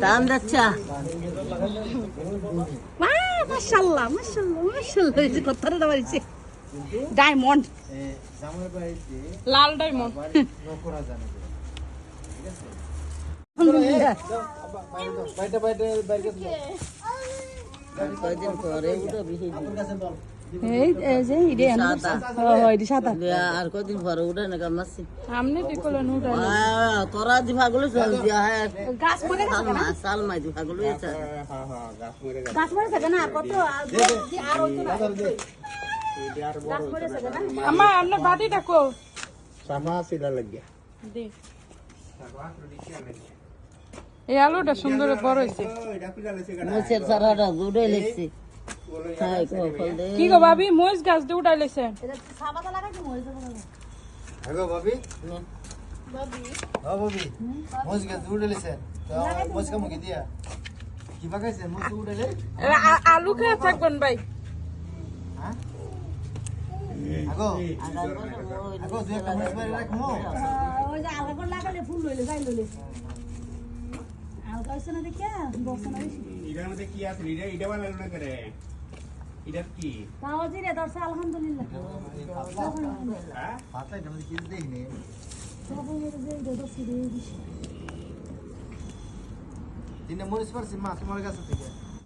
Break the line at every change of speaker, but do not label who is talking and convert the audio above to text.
টান যাচ্ছা।
মাশাল্লাহ মাশাল্লাহ মাশাল্লাহ এই যে কথাটা দাঁড়িয়েছে ডায়মন্ড।
লাল ডায়মন্ড।
কয়দিন পরে? উঠে তোরা দিভাগুলো চল দিয়া হ্যাঁ
গাছ মরে গেছে
সালমা সালমা দিভাগুলো এসে
হ্যাঁ হ্যাঁ গাছ মরে গেছে।
গাছ মরে থাকে না? আর কত আর আর হইতো না?
এটা আর
গাছ মরে থাকে না।
আমা আমনে বাটিটা কো
সামা সিলা লাগিয়া।
দে। এই আলুটা সুন্দর বড় হইছে
লেগছি হ্যাঁ কো ফল দে।
কি গো ভাবি? মহিষ গাছ দিয়ে উঠাই লেছে।
এটা সাবাটা লাগাই মরে যাবে না
হ্যালো ভাবি। হ্যাঁ ভাবি। মোজ গাছ উড়েলেছে তো মোজ কাম কি দিয়া কি বাগাইছে মোজ উড়েলে
আলু খেয়ে থাকবেন ভাই।
হ্যাঁ? আগো। আগো দুই একটা মোজ বাড়ি রাখমু।
ওই যে আলগা লাগালে ফুল লইলে যাই লইলে। আলগা হইছে না দেখে বসে না বেশি
মধ্যে কি আছে? এটা এটা বানালো না করে? এটা কি?
তাও জি রে দর্শক আলহামদুলিল্লাহ।
হ্যাঁ?
পাতলা এটা মধ্যে কি দেখিনি
সব মেরে যে এটা দর্শক দিয়ে দিছি।
পারছি মা তোমার কাছে থেকে।